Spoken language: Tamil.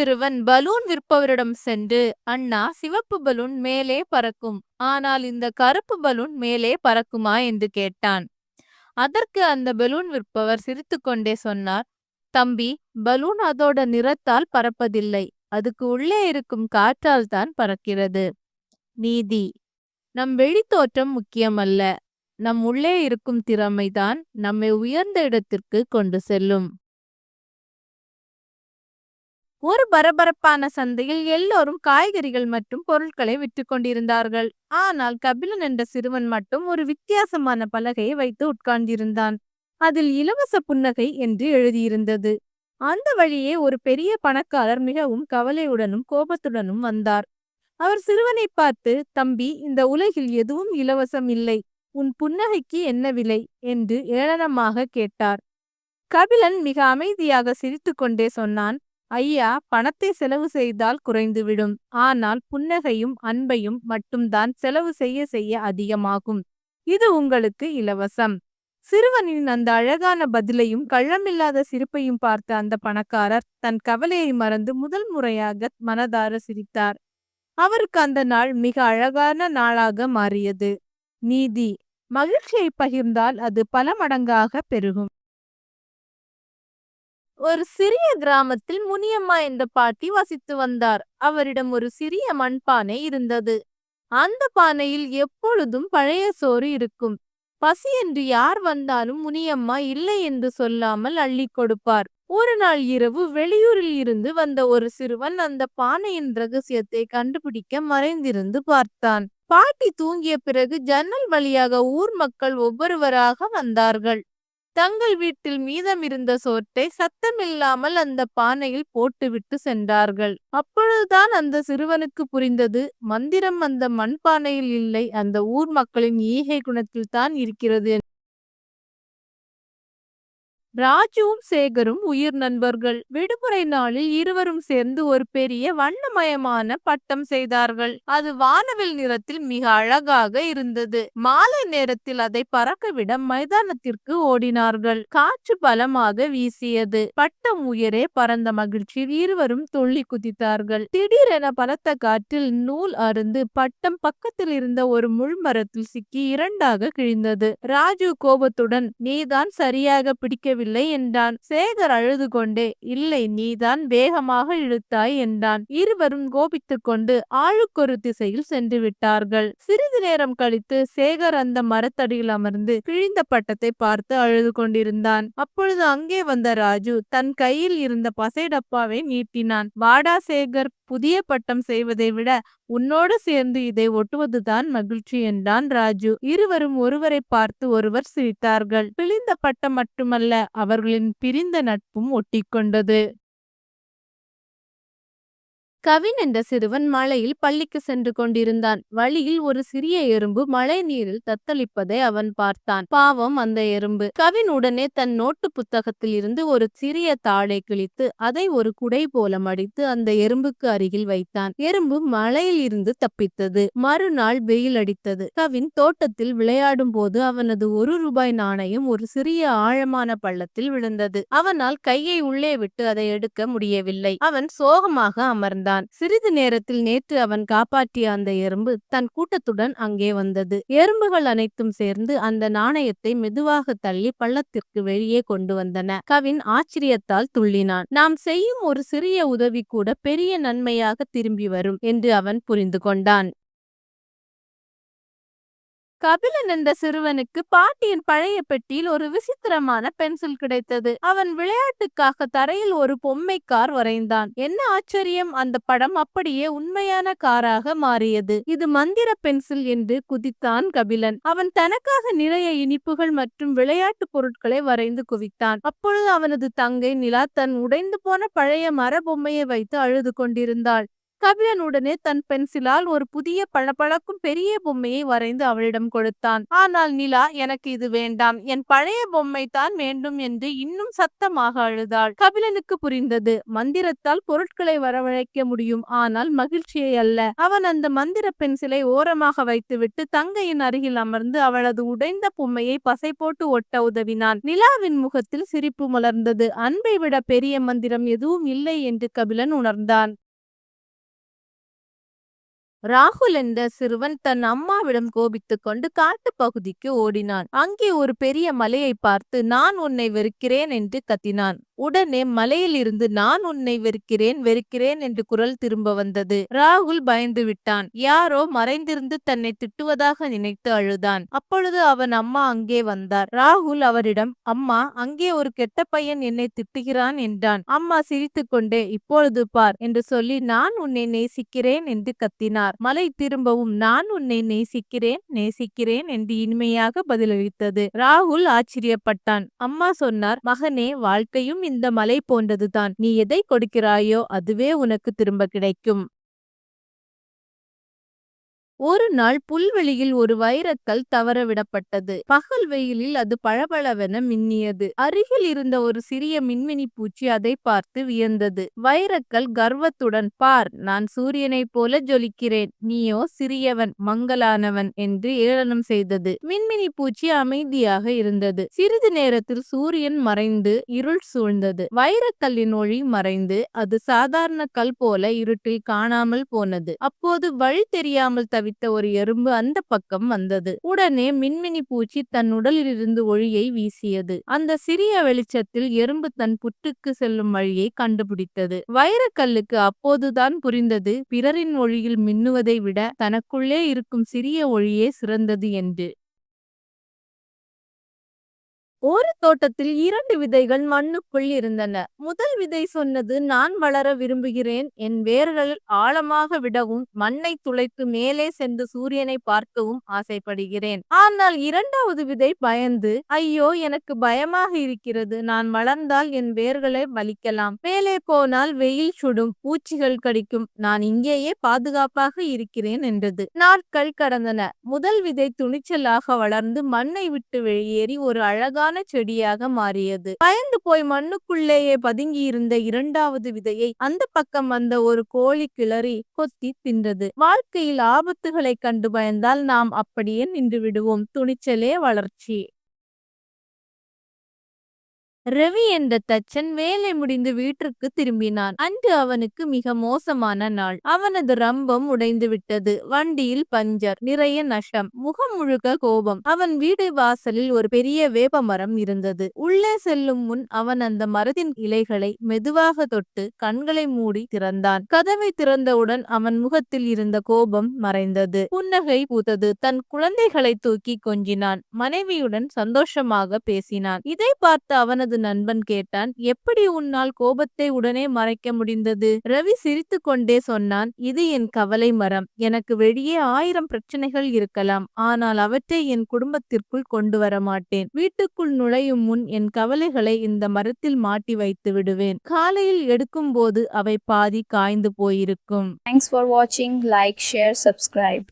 சிறுவன் பலூன் விற்பவரிடம் சென்று அண்ணா சிவப்பு பலூன் மேலே பறக்கும். ஆனால் இந்த கருப்பு பலூன் மேலே பறக்குமா? என்று கேட்டான். அதற்கு அந்த பலூன் விற்பவர் சிரித்துக்கொண்டே சொன்னார் தம்பி பலூன் அதோட நிறத்தால் பறப்பதில்லை. அதுக்கு உள்ளே இருக்கும் காற்றால் தான் பறக்கிறது. நீதி. நம் வெளித்தோற்றம் முக்கியமல்ல. நம் உள்ளே இருக்கும் திறமைதான் நம்மை உயர்ந்த இடத்திற்கு கொண்டு செல்லும். ஒரு பரபரப்பான சந்தையில் எல்லோரும் காய்கறிகள் மற்றும் பொருட்களை விற்று கொண்டிருந்தார்கள். ஆனால் கபிலன் என்ற சிறுவன் மட்டும் ஒரு வித்தியாசமான பலகையை வைத்து உட்கார்ந்திருந்தான். அதில் இலவச புன்னகை என்று எழுதியிருந்தது. அந்த வழியே ஒரு பெரிய பணக்காரர் மிகவும் கவலையுடனும் கோபத்துடனும் வந்தார். அவர் சிறுவனை பார்த்து தம்பி இந்த உலகில் எதுவும் இலவசம் இல்லை. உன் புன்னகைக்கு என்ன விலை? என்று ஏளனமாக கேட்டார். கபிலன் மிக அமைதியாக சிரித்துக்கொண்டே சொன்னான். ஐயா பணத்தை செலவு செய்தால் குறைந்துவிடும். ஆனால் புன்னகையும் அன்பையும் மட்டும்தான் செலவு செய்ய செய்ய அதிகமாகும். இது உங்களுக்கு இலவசம். சிறுவனின் அந்த அழகான பதிலையும் கள்ளமில்லாத சிரிப்பையும் பார்த்த அந்த பணக்காரர் தன் கவலையை மறந்து முதல் முறையாக மனதார சிரித்தார். அவருக்கு அந்த நாள் மிக அழகான நாளாக மாறியது. நீதி மகிழ்ச்சியை பகிர்ந்தால் அது பல மடங்காக பெருகும். ஒரு சிறிய கிராமத்தில் முனியம்மா என்ற பாட்டி வசித்து வந்தார். அவரிடம் ஒரு சிறிய மண்பானை இருந்தது. அந்த பானையில் எப்பொழுதும் பழைய சோறு இருக்கும். பசி என்று யார் வந்தாலும் முனியம்மா இல்லை என்று சொல்லாமல் அள்ளி கொடுப்பார். ஒரு நாள் இரவு வெளியூரில் இருந்து வந்த ஒரு சிறுவன் அந்த பானையின் ரகசியத்தை கண்டுபிடிக்க மறைந்திருந்து பார்த்தான். பாட்டி தூங்கிய பிறகு ஜன்னல் வழியாக ஊர் மக்கள் ஒவ்வொருவராக வந்தார்கள். தங்கள் வீட்டில் மீதமிருந்த சோற்றை சத்தமில்லாமல் அந்த பானையில் போட்டுவிட்டு சென்றார்கள். அப்பொழுதுதான் அந்த சிறுவனுக்கு புரிந்தது மந்திரம் அந்த மண்பானையில் இல்லை அந்த ஊர் மக்களின் ஈகை குணத்தில் தான் இருக்கிறது ராஜுவும் சேகரும் உயிர் நண்பர்கள். விடுமுறை நாளில் இருவரும் சேர்ந்து ஒரு பெரிய வண்ணமயமான பட்டம் செய்தார்கள். அது வானவில் நிறத்தில் மிக அழகாக இருந்தது. மாலை நேரத்தில் அதை பறக்கவிட மைதானத்திற்கு ஓடினார்கள். காற்று பலமாக வீசியது. பட்டம் உயரே பறந்த மகிழ்ச்சியில் இருவரும் துள்ளி குதித்தார்கள். திடீரென பலத்த காற்றில் நூல் அருந்து பட்டம் பக்கத்தில் இருந்த ஒரு முள்மரத்தில் சிக்கி இரண்டாக கிழிந்தது. ராஜு கோபத்துடன் நீதான் சரியாக பிடிக்க முடியவில்லை என்றான். சேகர் அழுது கொண்டே இல்லை நீதான் வேகமாக இழுத்தாய் என்றான். இருவரும் கோபித்துக் கொண்டு ஆளுக்கொரு திசையில் சென்று விட்டார்கள். சிறிது நேரம் கழித்து சேகர் அந்த மரத்தடியில் அமர்ந்து கிழிந்த பட்டத்தை பார்த்து அழுது கொண்டிருந்தான். அப்பொழுது அங்கே வந்த ராஜு தன் கையில் இருந்த பசை டப்பாவை நீட்டினான். வாடா சேகர் புதிய பட்டம் செய்வதை விட உன்னோடு சேர்ந்து இதை ஒட்டுவதுதான் மகிழ்ச்சி என்றான் ராஜு. இருவரும் ஒருவரை பார்த்து ஒருவர் சிரித்தார்கள். பிழிந்த பட்டம் மட்டுமல்ல அவர்களின் பிரிந்த நட்பும் ஒட்டிக்கொண்டது. கவின் என்ற சிறுவன் மழையில் பள்ளிக்கு சென்று கொண்டிருந்தான். வழியில் ஒரு சிறிய எறும்பு மழை நீரில் தத்தளிப்பதை அவன் பார்த்தான். பாவம் அந்த எறும்பு. கவின் உடனே தன் நோட்டு புத்தகத்தில் இருந்து ஒரு சிறிய தாழை கிழித்து அதை ஒரு குடை போல மடித்து அந்த எறும்புக்கு அருகில் வைத்தான். எறும்பு மழையில் இருந்து தப்பித்தது. மறுநாள் வெயில் அடித்தது. கவின் தோட்டத்தில் விளையாடும் போது அவனது ஒரு ரூபாய் நாணயம் ஒரு சிறிய ஆழமான பள்ளத்தில் விழுந்தது. அவனால் கையை உள்ளே விட்டு அதை எடுக்க முடியவில்லை. அவன் சோகமாக அமர்ந்தான். வந்தான் சிறிது நேரத்தில் நேற்று அவன் காப்பாற்றிய அந்த எறும்பு தன் கூட்டத்துடன் அங்கே வந்தது. எறும்புகள் அனைத்தும் சேர்ந்து அந்த நாணயத்தை மெதுவாக தள்ளி பள்ளத்திற்கு வெளியே கொண்டு வந்தன. கவின் ஆச்சரியத்தால் துள்ளினான். நாம் செய்யும் ஒரு சிறிய உதவி கூட பெரிய நன்மையாக திரும்பி வரும் என்று அவன் புரிந்து கொண்டான். கபிலன் என்ற சிறுவனுக்கு பாட்டியின் பழைய பெட்டியில் ஒரு விசித்திரமான பென்சில் கிடைத்தது. அவன் விளையாட்டுக்காக தரையில் ஒரு பொம்மை கார் வரைந்தான். என்ன ஆச்சரியம்! அந்த படம் அப்படியே உண்மையான காராக மாறியது. இது மந்திர பென்சில் என்று குதித்தான் கபிலன். அவன் தனக்காக நிறைய இனிப்புகள் மற்றும் விளையாட்டு பொருட்களை வரைந்து குவித்தான். அப்பொழுது அவனது தங்கை நிலா தன் உடைந்து போன பழைய மர பொம்மையை வைத்து அழுது கொண்டிருந்தாள். கபிலன் உடனே தன் பென்சிலால் ஒரு புதிய பளபளக்கும் பெரிய பொம்மையை வரைந்து அவளிடம் கொடுத்தான். ஆனால் நிலா எனக்கு இது வேண்டாம். என் பழைய பொம்மை தான் வேண்டும் என்று இன்னும் சத்தமாக அழுதாள். கபிலனுக்கு புரிந்தது. மந்திரத்தால் பொருட்களை வரவழைக்க முடியும். ஆனால் மகிழ்ச்சியை அல்ல. அவன் அந்த மந்திர பென்சிலை ஓரமாக வைத்துவிட்டு தங்கையின் அருகில் அமர்ந்து அவளது உடைந்த பொம்மையை பசை போட்டு ஒட்ட உதவினான். நிலாவின் முகத்தில் சிரிப்பு மலர்ந்தது. அன்பை விட பெரிய மந்திரம் எதுவும் இல்லை என்று கபிலன் உணர்ந்தான். ராகுல் என்ற சிறுவன் தன் அம்மாவிடம் கோபித்துக் கொண்டு காட்டுப் பகுதிக்கு ஓடினான். அங்கே ஒரு பெரிய மலையை பார்த்து நான் உன்னை வெறுக்கிறேன் என்று கத்தினான். உடனே மலையில் இருந்து நான் உன்னை வெறுக்கிறேன் வெறுக்கிறேன் என்று குரல் திரும்ப வந்தது. ராகுல் பயந்து விட்டான். யாரோ மறைந்திருந்து தன்னை திட்டுவதாக நினைத்து அழுதான். அப்பொழுது அவன் அம்மா அங்கே வந்தார். ராகுல் அவரிடம் அம்மா அங்கே ஒரு கெட்ட பையன் என்னை திட்டுகிறான் என்றான். அம்மா சிரித்துக்கொண்டே இப்பொழுது பார் என்று சொல்லி நான் உன்னை நேசிக்கிறேன் என்று கத்தினார். மலை திரும்பவும் நான் உன்னை நேசிக்கிறேன் நேசிக்கிறேன் என்று இனிமையாக பதிலளித்தது. ராகுல் ஆச்சரியப்பட்டான். அம்மா சொன்னார் மகனே வாழ்க்கையும் இந்த மலை போன்றதுதான். நீ எதை கொடுக்கிறாயோ அதுவே உனக்கு திரும்ப கிடைக்கும். ஒரு நாள் புல்வெளியில் ஒரு வைரக்கல் தவறவிடப்பட்டது பகல் வெயிலில் அது பளபளவென மின்னியது. அருகில் இருந்த ஒரு சிறிய மின்மினி பூச்சி அதை பார்த்து வியந்தது. வைரக்கல் கர்வத்துடன் பார் நான் சூரியனைப் போல ஜொலிக்கிறேன். நீயோ சிறியவன் மங்கலானவன் என்று ஏளனம் செய்தது. மின்மினி பூச்சி அமைதியாக இருந்தது. சிறிது நேரத்தில் சூரியன் மறைந்து இருள் சூழ்ந்தது. வைரக்கல்லின் ஒளி மறைந்து அது சாதாரண கல் போல இருட்டில் காணாமல் போனது. அப்போது வழி தெரியாமல் தவித்த ஒரு எறும்பு அந்த பக்கம் வந்தது. உடனே மின்மினி பூச்சி தன் உடலிலிருந்து ஒளியை வீசியது. அந்த சிறிய வெளிச்சத்தில் எறும்பு தன் புற்றுக்கு செல்லும் வழியை கண்டுபிடித்தது. வைரக்கல்லுக்கு அப்போதுதான் புரிந்தது பிறரின் ஒளியில் மின்னுவதை விட தனக்குள்ளே இருக்கும் சிறிய ஒளியே சிறந்தது என்று. ஒரு தோட்டத்தில் இரண்டு விதைகள் மண்ணுக்குள் இருந்தன. முதல் விதை சொன்னது நான் வளர விரும்புகிறேன். என் வேர்கள் ஆழமாக விடவும் மண்ணை துளைத்து மேலே சென்று சூரியனை பார்க்கவும் ஆசைப்படுகிறேன். ஆனால் இரண்டாவது விதை பயந்து ஐயோ எனக்கு பயமாக இருக்கிறது. நான் வளர்ந்தால் என் வேர்களை வலிக்கலாம். மேலே போனால் வெயில் சுடும் பூச்சிகள் கடிக்கும். நான் இங்கேயே பாதுகாப்பாக இருக்கிறேன் என்றது. நாட்கள் கடந்தன. முதல் விதை துணிச்சலாக வளர்ந்து மண்ணை விட்டு வெளியேறி ஒரு அழகான அழகான செடியாக மாறியது. பயந்து போய் மண்ணுக்குள்ளேயே பதுங்கி இருந்த இரண்டாவது விதையை அந்த பக்கம் வந்த ஒரு கோழி கிளறி கொத்தி தின்றது. வாழ்க்கையில் ஆபத்துகளை கண்டு பயந்தால் நாம் அப்படியே நின்று விடுவோம். துணிச்சலே வளர்ச்சி. ரவி என்ற தச்சன் வேலை முடிந்து வீட்டிற்கு திரும்பினான். அன்று அவனுக்கு மிக மோசமான நாள். அவனது ரம்பம் உடைந்து விட்டது. வண்டியில் பஞ்சர் நிறைய நஷ்டம் முகம் முழுக்க கோபம். அவன் வீடு வாசலில் ஒரு பெரிய வேப்ப மரம் இருந்தது. உள்ளே செல்லும் முன் அவன் அந்த மரத்தின் இலைகளை மெதுவாக தொட்டு கண்களை மூடி திறந்தான். கதவை திறந்தவுடன் அவன் முகத்தில் இருந்த கோபம் மறைந்தது. புன்னகை பூத்தது. தன் குழந்தைகளை தூக்கி கொஞ்சினான். மனைவியுடன் சந்தோஷமாக பேசினான். இதை பார்த்து அவனது நண்பன் கேட்டான் எப்படி உன்னால் கோபத்தை உடனே மறைக்க முடிந்தது? ரவி சிரித்து கொண்டே சொன்னான் இது என் கவலை மரம். எனக்கு வெளியே ஆயிரம் பிரச்சனைகள் இருக்கலாம். ஆனால் அவற்றை என் குடும்பத்திற்குள் கொண்டு வர மாட்டேன். வீட்டுக்குள் நுழையும் முன் என் கவலைகளை இந்த மரத்தில் மாட்டி வைத்து விடுவேன். காலையில் எடுக்கும் போது அவை பாதி காய்ந்து போயிருக்கும். தேங்க்ஸ் ஃபார் வாட்சிங் லைக் ஷேர் சப்ஸ்கிரைப்